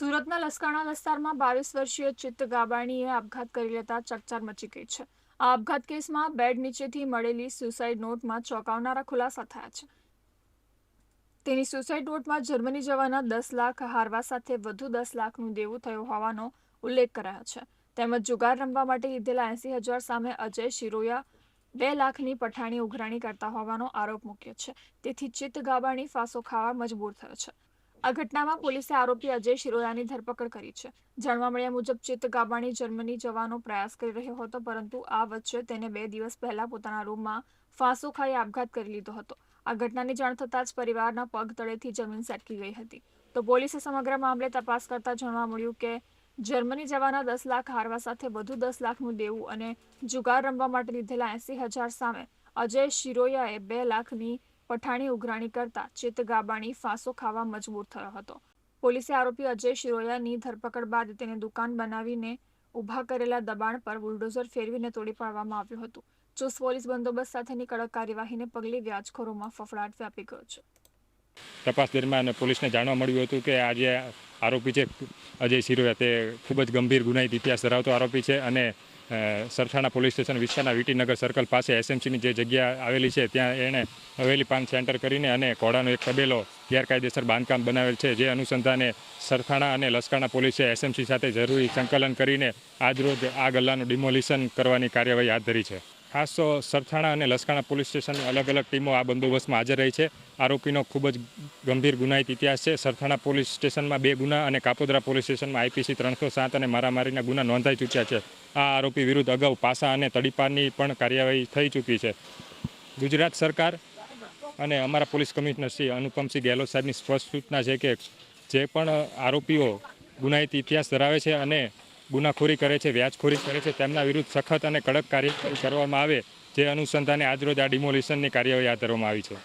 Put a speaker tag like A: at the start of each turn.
A: સુરતના લસકાણા વિસ્તારમાં બાવીસ વર્ષીય ચિત્ત ગાબાણીએ આપઘાત કરી લેતા ચકચાર મચી ગઈ છે. આ આપઘાત કેસમાં બેડ નીચેથી મળેલી સુસાઇડ નોટમાં ચોંકાવનારા ખુલાસા થયા છે. તેની સુસાઇડ નોટમાં જર્મની જવાના દસ લાખ, હારવા સાથે વધુ દસ લાખનું દેવું થયું હોવાનો ઉલ્લેખ કરાયો છે. તેમજ જુગાર રમવા માટે લીધેલા એંસી હજાર સામે અજય શિરોયા બે લાખની પઠાણી ઉઘરાણી કરતા હોવાનો આરોપ મૂક્યો છે. તેથી ચિત્ત ગાબાણી ફાંસો ખાવા મજબૂર થયો છે. આ ઘટનામાં પોલીસે આરોપી અજય શિરોયાની ધરપકડ કરી છે. જાણવા મળ્યા મુજબ ચિત્ત ગાબાણી જર્મની જવાનો પ્રયાસ કરી રહ્યો હતો, પરંતુ આ વચ્ચે તેને બે દિવસ પહેલા પોતાના રૂમમાં ફાંસો ખાઈ આપઘાત કરી લીધો હતો. આ ઘટનાની જાણ થતાં જ પરિવારના પગ તળેથી જમીન સટકી ગઈ હતી. તો પોલીસે સમગ્ર મામલે તપાસ કરતા જાણવા મળ્યું કે જર્મની જવાના દસ લાખ હારવા સાથે વધુ દસ લાખનું દેવું અને જુગાર રમવા માટે લીધેલા એંસી હજાર સામે અજય શિરોયાએ બે લાખની પઠાણી ઉઘરાણી કરતા ચિત્ત ગાબાણી ફાંસો ખાવા મજબૂર થયો હતો. પોલીસે આરોપી અજય શિરોયાની ધરપકડ બાદ તેને દુકાન બનાવીને ઊભા કરેલા દબાણ પર બુલડોઝર ફેરવીને તોડી પાડવામાં આવ્યું હતું. ચુસ્ત પોલીસ બંદોબસ્ત સાથેની કડક કાર્યવાહીને પગલે વ્યાજખોરોમાં ફફડાટ વ્યાપી ગયો છે.
B: તપાસ દરમિયાન પોલીસને જાણવા મળ્યું હતું કે આજે આરોપી છે અજય શિરોયા. તે ખૂબ જ ગંભીર ગુનાહિત ઇતિહાસ ધરાવતો આરોપી છે અને સરથાણા પોલીસ સ્ટેશન વિસ્તારના વીટીનગર સર્કલ પાસે એસએમસીની જે જગ્યા આવેલી છે, ત્યાં એણે હવેલી પાન સેન્ટર કરીને અને ઘોડાનો એક તબેલો ગેરકાયદેસર બાંધકામ બનાવેલ છે. જે અનુસંધાને સરથાણા અને લસકાણા પોલીસે એસએમસી સાથે જરૂરી સંકલન કરીને આજરોજ આ ગલ્લાનું ડિમોલિશન કરવાની કાર્યવાહી હાથ ધરી છે. ખાસ તો સરથાણા અને લસકાણા પોલીસ સ્ટેશનની અલગ અલગ ટીમો આ બંદોબસ્તમાં હાજર રહી છે. આરોપીનો ખૂબ જ ગંભીર ગુનાહિત ઇતિહાસ છે. સરથાણા પોલીસ સ્ટેશનમાં બે ગુના અને કાપોદરા પોલીસ સ્ટેશનમાં આઈપીસી ત્રણસો સાત અને મારામારીના ગુના નોંધાઈ ચૂક્યા છે. આ આરોપી વિરુદ્ધ અગાઉ પાસા અને તડીપારની પણ કાર્યવાહી થઈ ચૂકી છે. ગુજરાત સરકાર અને અમારા પોલીસ કમિશનર શ્રી અનુપમસિંહ ગેહલોત સાહેબની સ્પષ્ટ સૂચના છે કે જે પણ આરોપીઓ ગુનાહિત ઇતિહાસ ધરાવે છે અને ગુનાખોરી કરે છે, વ્યાજખોરી કરે છે, તેમના વિરુદ્ધ સખત અને કડક કાર્યવાહી કરવામાં આવે, જે અનુસંધાને આજરોજ આ ડિમોલિશનની કાર્યવાહી હાથ ધરવામાં આવી છે.